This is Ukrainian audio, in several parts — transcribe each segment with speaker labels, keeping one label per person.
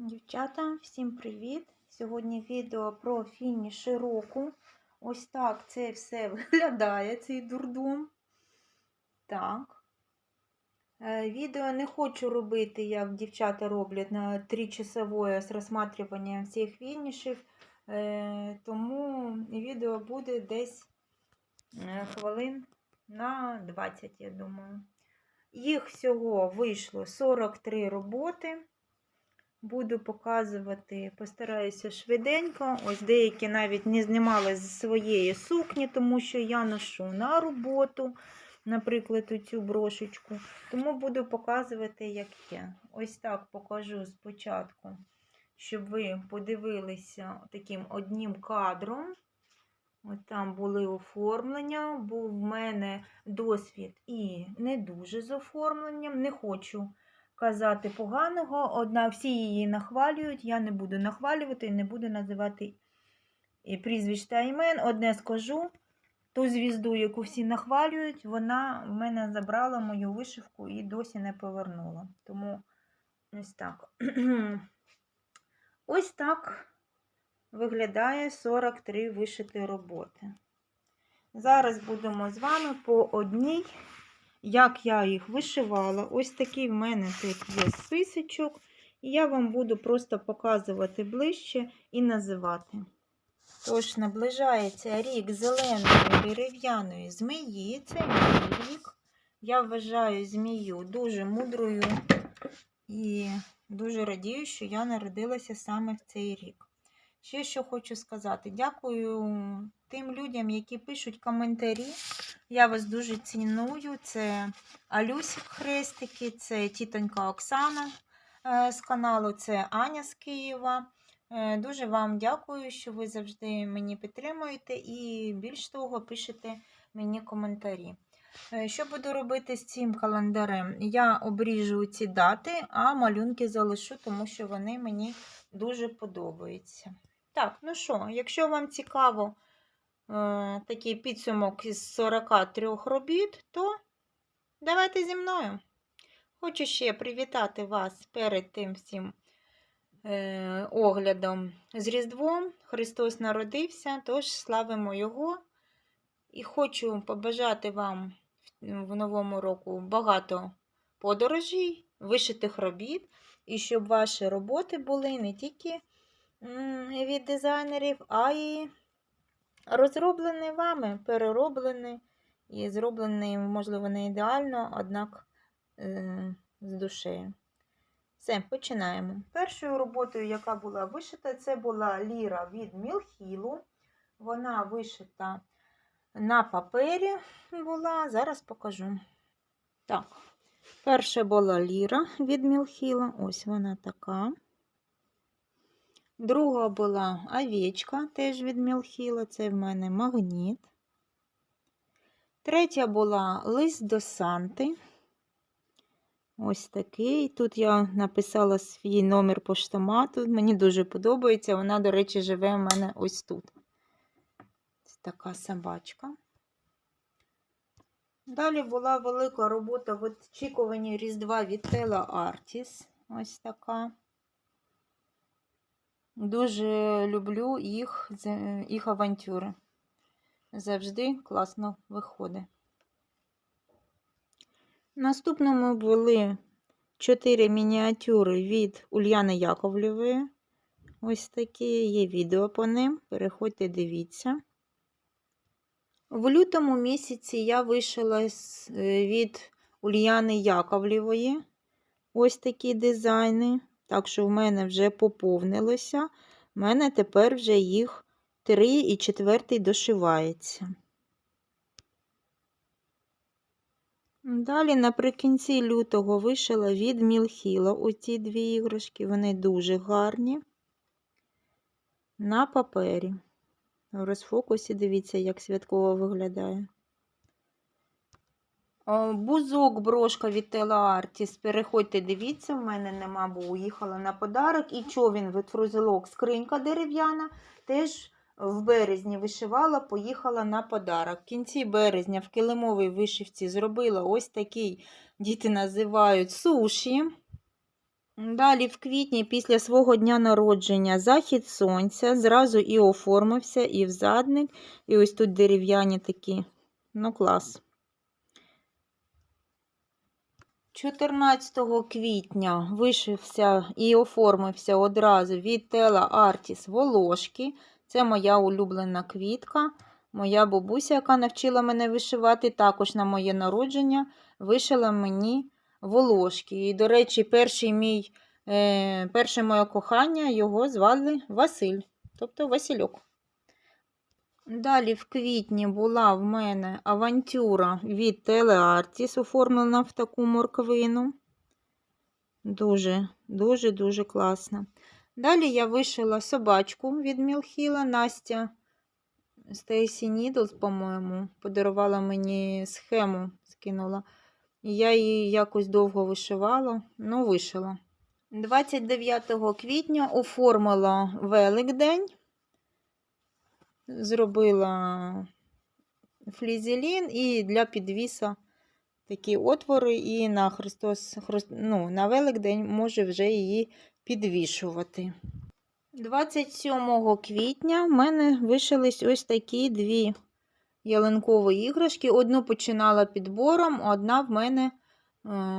Speaker 1: Дівчата, всім привіт! Сьогодні відео про фініші року. Ось так це все виглядає, цей дурдом. Так. Е, Відео не хочу робити, як дівчата роблять на 3 часове з розсматриванням всіх фінішів. Е, Тому відео буде десь е, хвилин на 20, я думаю. Їх всього вийшло 43 роботи. Буду показувати, постараюся швиденько. Ось деякі навіть не знімали з своєї сукні, тому що я ношу на роботу, наприклад, цю брошечку. Тому буду показувати, як є. Ось так покажу спочатку, щоб ви подивилися таким одним кадром. От там були оформлення, був в мене досвід і не дуже з оформленням. Не хочу казати поганого, однак всі її нахвалюють. Я не буду нахвалювати і не буду називати прізвищ та імен. Одне скажу, ту звізду, яку всі нахвалюють, вона в мене забрала мою вишивку і досі не повернула. Тому ось так. Ось так виглядає 43 вишиті роботи. Зараз будемо з вами по одній як я їх вишивала. Ось такий в мене тут є списочок. І я вам буду просто показувати ближче і називати. Тож, наближається рік зеленої дерев'яної змії. Це мій рік. Я вважаю змію дуже мудрою і дуже радію, що я народилася саме в цей рік. Ще що хочу сказати, дякую тим людям, які пишуть коментарі. Я вас дуже ціную. Це Алюсік Хрестики, це тітонька Оксана е, з каналу, це Аня з Києва. Е, Дуже вам дякую, що ви завжди мені підтримуєте і більш того, пишете мені коментарі. Е, Що буду робити з цим календарем? Я обріжу ці дати, а малюнки залишу, тому що вони мені дуже подобаються. Так, ну що, якщо вам цікаво такий підсумок із 43 робіт, то давайте зі мною. Хочу ще привітати вас перед тим всім е, оглядом з Різдвом. Христос народився, тож славимо Його. І хочу побажати вам в новому року багато подорожей, вишитих робіт, і щоб ваші роботи були не тільки від дизайнерів, а й розроблені вами, перероблені і зроблені, можливо, не ідеально, однак е, з душею. Все, починаємо. Першою роботою, яка була вишита, це була ліра від Мілхілу. Вона вишита на папері була, зараз покажу. Так, перша була ліра від Мілхіла, ось вона така. Друга була овечка, теж від Мілхіла, це в мене магніт. Третя була лист до Санти. Ось такий. Тут я написала свій номер поштомату. Мені дуже подобається. Вона, до речі, живе в мене ось тут. Це така собачка. Далі була велика робота в очікуванні Різдва від Tela Artis. Ось така. Дуже люблю їх, їх авантюри. Завжди класно виходить. Наступному були 4 мініатюри від Ульяни Яковлєвої. Ось такі є відео по ним. Переходьте, дивіться. В лютому місяці я вишила від Ульяни Яковлєвої. Ось такі дизайни. Так що в мене вже поповнилося. У мене тепер вже їх 3 і 4 дошивається. Далі наприкінці лютого вишила від Мілхіла оці дві іграшки, вони дуже гарні. На папері. В розфокусі дивіться, як святково виглядає. Бузок брошка від Телеартіс. Переходьте, дивіться, в мене нема, бо уїхала на подарок. І човін від фрузелок, скринька дерев'яна. Теж в березні вишивала, поїхала на подарок. В кінці березня в килимовій вишивці зробила ось такий, діти називають суші. Далі в квітні, після свого дня народження, захід сонця, зразу і оформився, і в задник, і ось тут дерев'яні такі. Ну, клас. 14 квітня вишився і оформився одразу від Тела Артіс волошки. Це моя улюблена квітка. Моя бабуся, яка навчила мене вишивати, також на моє народження вишила мені волошки. І, до речі, перший мій, е, перше моє кохання його звали Василь, тобто Васильок. Далі в квітні була в мене авантюра від Телеартіс, оформлена в таку морквину. Дуже, дуже, дуже класно. Далі я вишила собачку від Мілхіла. Настя Стейсі Нідлс, по-моєму, подарувала мені схему, скинула. Я її якось довго вишивала, ну, вишила. 29 квітня оформила Великдень зробила флізелін і для підвіса такі отвори, і на Христос, Христ- ну, на Великдень може вже її підвішувати. 27 квітня в мене вишились ось такі дві ялинкові іграшки. Одну починала підбором, одна в мене, е,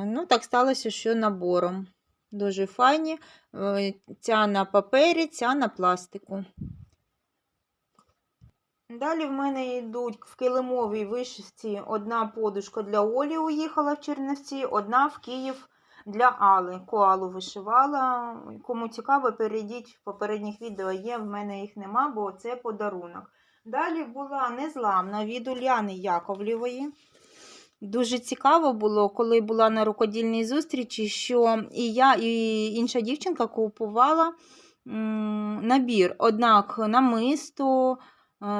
Speaker 1: ну, так сталося, що набором. Дуже файні. Е, Ця на папері, ця на пластику. Далі в мене йдуть в килимовій вишивці одна подушка для Олі уїхала в Чернівці, одна в Київ для Али. Коалу вишивала. Кому цікаво, перейдіть в попередніх відео є, в мене їх нема, бо це подарунок. Далі була незламна від Уляни Яковлєвої. Дуже цікаво було, коли була на рукодільній зустрічі, що і я, і інша дівчинка купувала набір. Однак намисто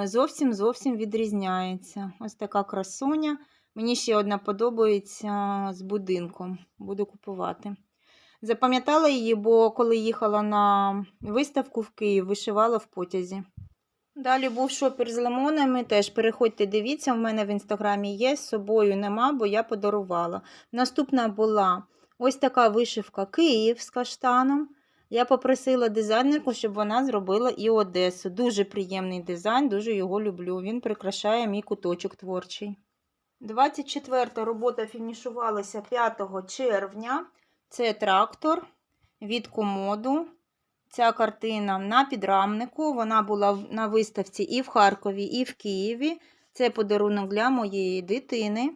Speaker 1: зовсім зовсім відрізняється. Ось така красуня. Мені ще одна подобається з будинком. Буду купувати. Запам'ятала її, бо коли їхала на виставку в Київ, вишивала в потязі. Далі був шопер з лимонами. Теж переходьте, дивіться, в мене в інстаграмі є, з собою нема, бо я подарувала. Наступна була ось така вишивка Київ з каштаном. Я попросила дизайнерку, щоб вона зробила і Одесу. Дуже приємний дизайн, дуже його люблю. Він прикрашає мій куточок творчий. 24 робота фінішувалася 5 червня. Це трактор від комоду. Ця картина на підрамнику. Вона була на виставці і в Харкові, і в Києві. Це подарунок для моєї дитини.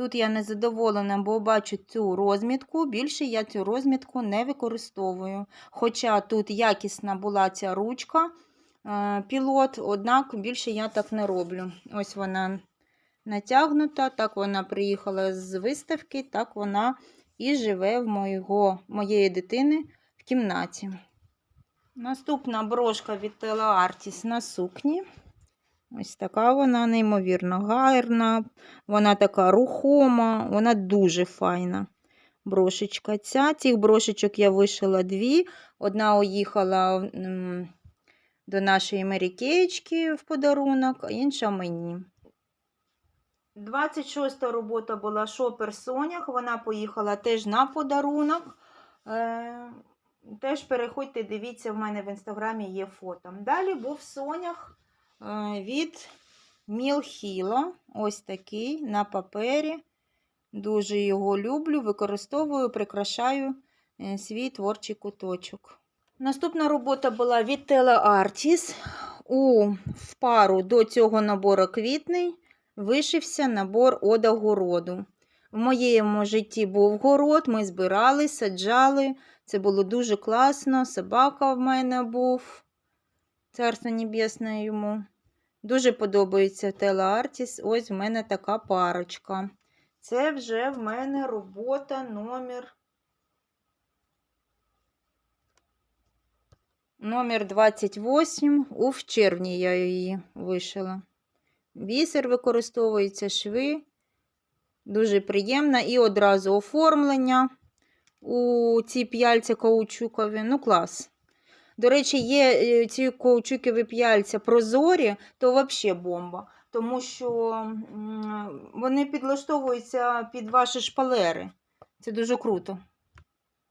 Speaker 1: Тут я не задоволена, бо бачу цю розмітку. Більше я цю розмітку не використовую. Хоча тут якісна була ця ручка, е, пілот, однак більше я так не роблю. Ось вона натягнута, так вона приїхала з виставки, так вона і живе в моєго, моєї дитини в кімнаті. Наступна брошка від Телеартіс на сукні. Ось така вона неймовірно гарна, вона така рухома, вона дуже файна. Брошечка ця. Цих брошечок я вишила дві. Одна уїхала до нашої Марікеєчки в подарунок, а інша мені. 26-та робота була Шопер Сонях. Вона поїхала теж на подарунок. Е, Теж переходьте, дивіться, в мене в інстаграмі є фото. Далі був Сонях від Мілхіло. Ось такий на папері. Дуже його люблю, використовую, прикрашаю е, свій творчий куточок. Наступна робота була від Телеартіс. У в пару до цього набору квітний вишився набор ода городу. В моєму житті був город, ми збирали, саджали. Це було дуже класно. Собака в мене був. Царство небесне йому. Дуже подобається Телеартіс. Ось в мене така парочка. Це вже в мене робота номер. Номер 28. У в червні я її вишила. Бісер використовується, шви. Дуже приємно. І одразу оформлення у ці п'яльця каучукові. Ну, клас. До речі, є е, ці каучукові п'яльця прозорі, то взагалі бомба. Тому що вони підлаштовуються під ваші шпалери. Це дуже круто.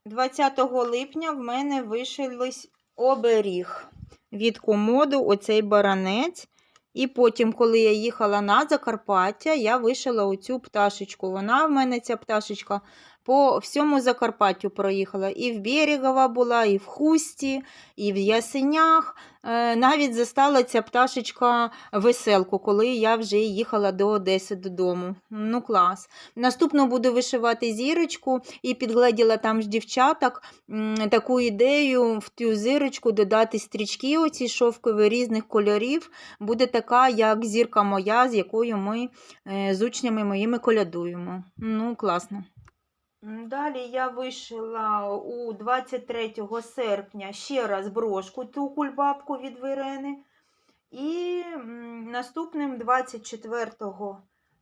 Speaker 1: 20 липня в мене вишились оберіг від комоду, оцей баранець. І потім, коли я їхала на Закарпаття, я вишила оцю пташечку. Вона в мене, ця пташечка, по всьому Закарпаттю проїхала. І в Берегова була, і в Хусті, і в Ясенях. Е, Навіть застала ця пташечка веселку, коли я вже їхала до Одеси додому. Ну, клас. Наступно буду вишивати зірочку і підгледіла там ж дівчаток таку ідею в цю зірочку додати стрічки, оці шовкові різних кольорів. Буде така, як зірка моя, з якою ми е, з учнями моїми колядуємо. Ну, класно. Далі я вишила у 23 серпня ще раз брошку, ту кульбабку від Верени. І наступним 24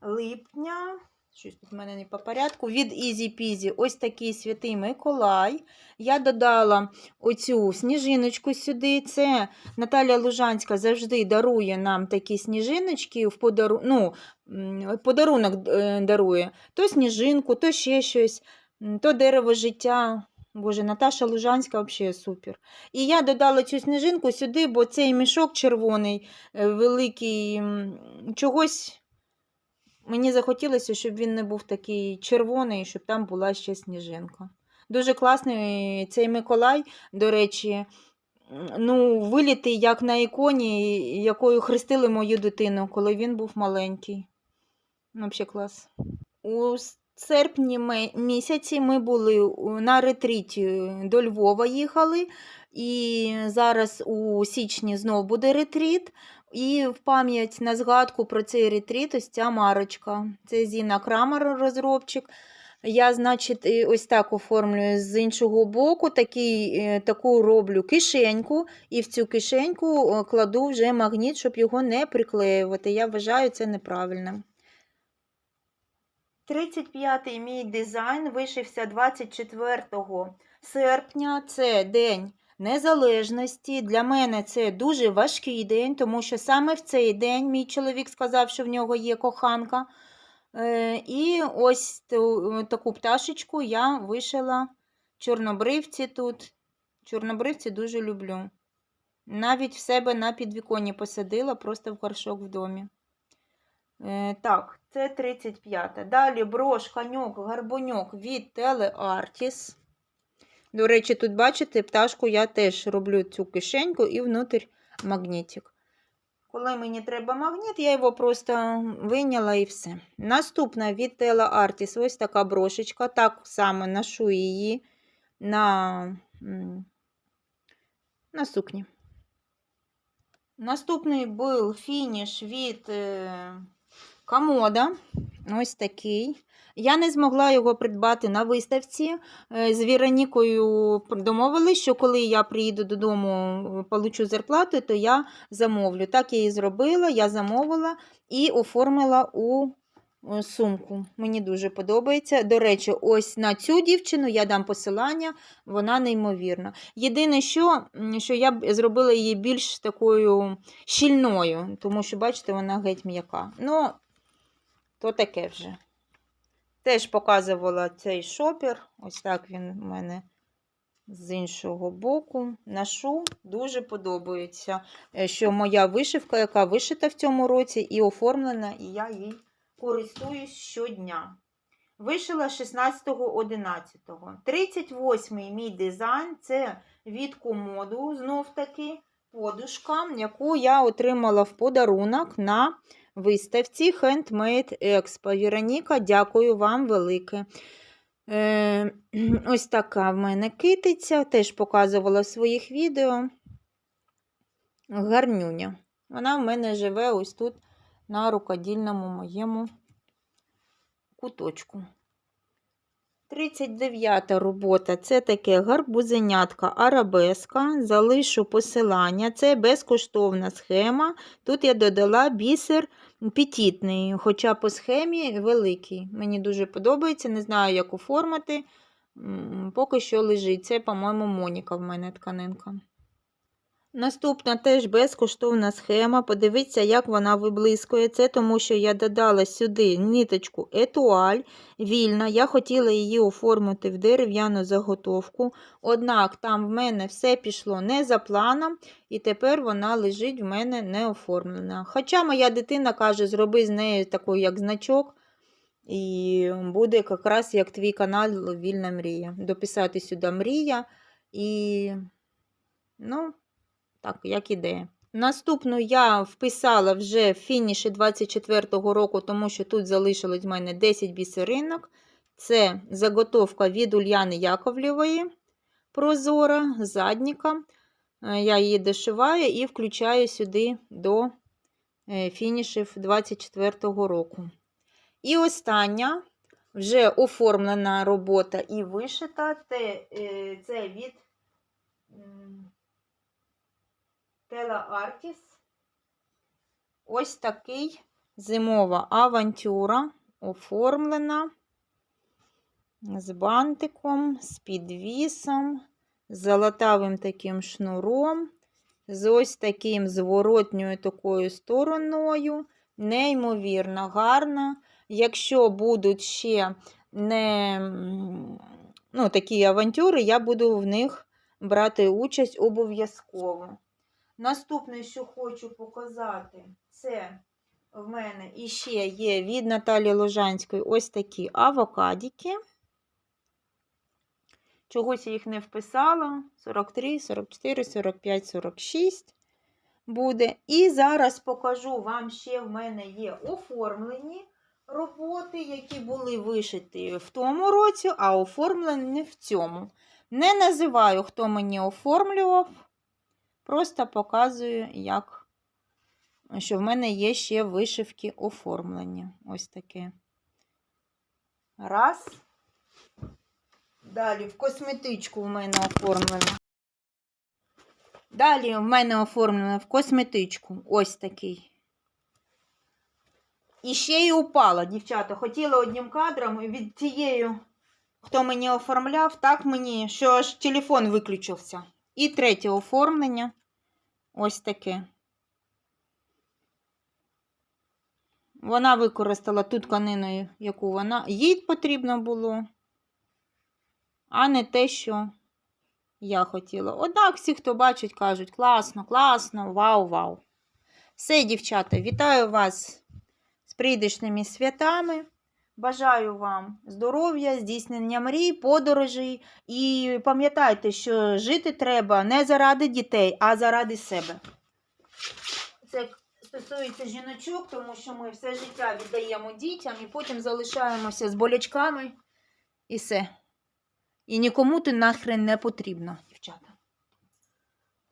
Speaker 1: липня, щось тут в мене не по порядку, від Peasy ось такий святий Миколай. Я додала оцю сніжиночку сюди. Це Наталя Лужанська завжди дарує нам такі сніжиночки в подару... ну, подарунок е, дарує. То сніжинку, то ще щось, то дерево життя. Боже, Наташа Лужанська взагалі супер. І я додала цю сніжинку сюди, бо цей мішок червоний, е, великий, чогось мені захотілося, щоб він не був такий червоний, щоб там була ще сніжинка. Дуже класний цей Миколай, до речі, ну, вилітий, як на іконі, якою хрестили мою дитину, коли він був маленький. Ну, взагалі клас. У серпні місяці ми були на ретриті до Львова їхали, і зараз у січні знов буде ретріт. І в пам'ять на згадку про цей ретріт ось ця марочка. Це Зіна Крамер, розробчик. Я, значить, ось так оформлюю з іншого боку, такий, е, таку роблю кишеньку, і в цю кишеньку е, кладу вже магніт, щоб його не приклеювати. Я вважаю це неправильним. 35-й мій дизайн вишився 24 серпня. Це День Незалежності. Для мене це дуже важкий день, тому що саме в цей день мій чоловік сказав, що в нього є коханка. Е, І ось таку пташечку я вишила чорнобривці тут. Чорнобривці дуже люблю. Навіть в себе на підвіконні посадила, просто в горшок в домі. Е, так, це 35. Далі брош, каньок, гарбуньок від Телеартіс. До речі, тут бачите, пташку я теж роблю цю кишеньку і внутрь магнітик. Коли мені треба магніт, я його просто вийняла і все. Наступна від Телеартіс. Ось така брошечка. Так само ношу її на, на сукні. Наступний був фініш від е, комода. Ось такий. Я не змогла його придбати на виставці. Е, З Віронікою домовились, що коли я приїду додому, е, получу зарплату, то я замовлю. Так я і зробила, я замовила і оформила у е, сумку. Мені дуже подобається. До речі, ось на цю дівчину я дам посилання, вона неймовірна. Єдине, що, що я зробила її більш такою щільною, тому що, бачите, вона геть м'яка. Ну, то таке вже. Теж показувала цей шопер. Ось так він у мене з іншого боку. Ношу, дуже подобається, е, що моя вишивка, яка вишита в цьому році, і оформлена, і я їй користуюсь щодня. Вишила 16.11. 38-й мій дизайн це від комоду, знов таки, подушка, яку я отримала в подарунок на виставці Handmade Expo. Вероніка, дякую вам велике. Е, ось така в мене китиця, теж показувала в своїх відео. Гарнюня. Вона в мене живе ось тут на рукодільному моєму куточку. 39 робота це таке гарбузенятка арабеска. Залишу посилання. Це безкоштовна схема. Тут я додала бісер петітний, хоча по схемі великий. Мені дуже подобається, не знаю, як оформити. Поки що лежить. Це, по-моєму, Моніка в мене тканинка. Наступна теж безкоштовна схема. Подивіться, як вона виблискує. Це тому, що я додала сюди ниточку етуаль вільна. Я хотіла її оформити в дерев'яну заготовку. Однак там в мене все пішло не за планом, і тепер вона лежить в мене не оформлена. Хоча моя дитина каже, зроби з нею такий, як значок. І буде якраз як твій канал Вільна мрія. Дописати сюди мрія і, ну, так, як ідея. Наступну я вписала вже в фініші 24-го року, тому що тут залишилось в мене 10 бісеринок. Це заготовка від Ульяни Яковлєвої прозора, задніка. Е, Я її дошиваю і включаю сюди до е, фінішів 24-го року. І остання вже оформлена робота і вишита. Це, е, це від Тела Артіс. Ось такий зимова авантюра оформлена з бантиком, з підвісом, з золотавим таким шнуром, з ось таким зворотньою такою стороною. Неймовірно гарна. Якщо будуть ще не ну, такі авантюри, я буду в них брати участь обов'язково. Наступне, що хочу показати, це в мене іще є від Наталі Ложанської ось такі авокадики. Чогось я їх не вписала. 43, 44, 45, 46 буде. І зараз покажу вам ще в мене є оформлені роботи, які були вишиті в тому році, а оформлені в цьому. Не називаю, хто мені оформлював. Просто показую, як, що в мене є ще вишивки оформлені. Ось таке. Раз. Далі в косметичку в мене оформлено. Далі в мене оформлено в косметичку ось такий. І ще й упала, дівчата. Хотіла одним кадром від тієї, хто мені оформляв, так мені, що аж телефон виключився. І третє оформлення. Ось таке. Вона використала ту тканину, яку вона їй потрібно було, а не те, що я хотіла. Однак всі, хто бачить, кажуть, класно, класно, вау, вау. Все, дівчата, вітаю вас з прийдешними святами. Бажаю вам здоров'я, здійснення мрій, подорожей. І пам'ятайте, що жити треба не заради дітей, а заради себе. Це стосується жіночок, тому що ми все життя віддаємо дітям і потім залишаємося з болячками і все. І нікому ти нахрен не потрібно, дівчата.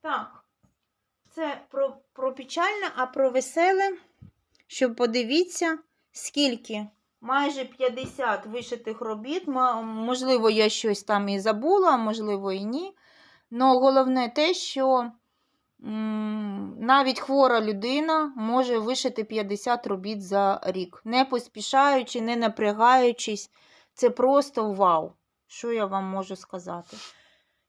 Speaker 1: Так, це про, про печальне, а про веселе, щоб подивіться, скільки майже 50 вишитих робіт. Можливо, я щось там і забула, можливо, і ні. Но головне те, що навіть хвора людина може вишити 50 робіт за рік, не поспішаючи, не напрягаючись. Це просто вау. Що я вам можу сказати?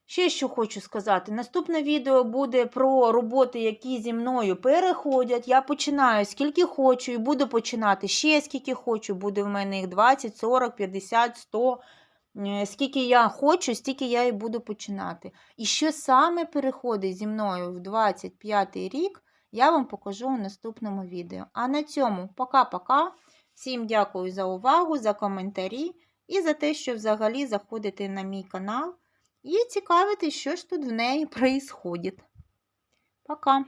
Speaker 1: Ще що хочу сказати. Наступне відео буде про роботи, які зі мною переходять. Я починаю скільки хочу і буду починати ще скільки хочу. Буде в мене їх 20, 40, 50, 100. Е, Скільки я хочу, стільки я і буду починати. І що саме переходить зі мною в 25 рік, я вам покажу у наступному відео. А на цьому пока-пока. Всім дякую за увагу, за коментарі і за те, що взагалі заходите на мій канал і цікавитись, що ж тут в неї происходит. Пока!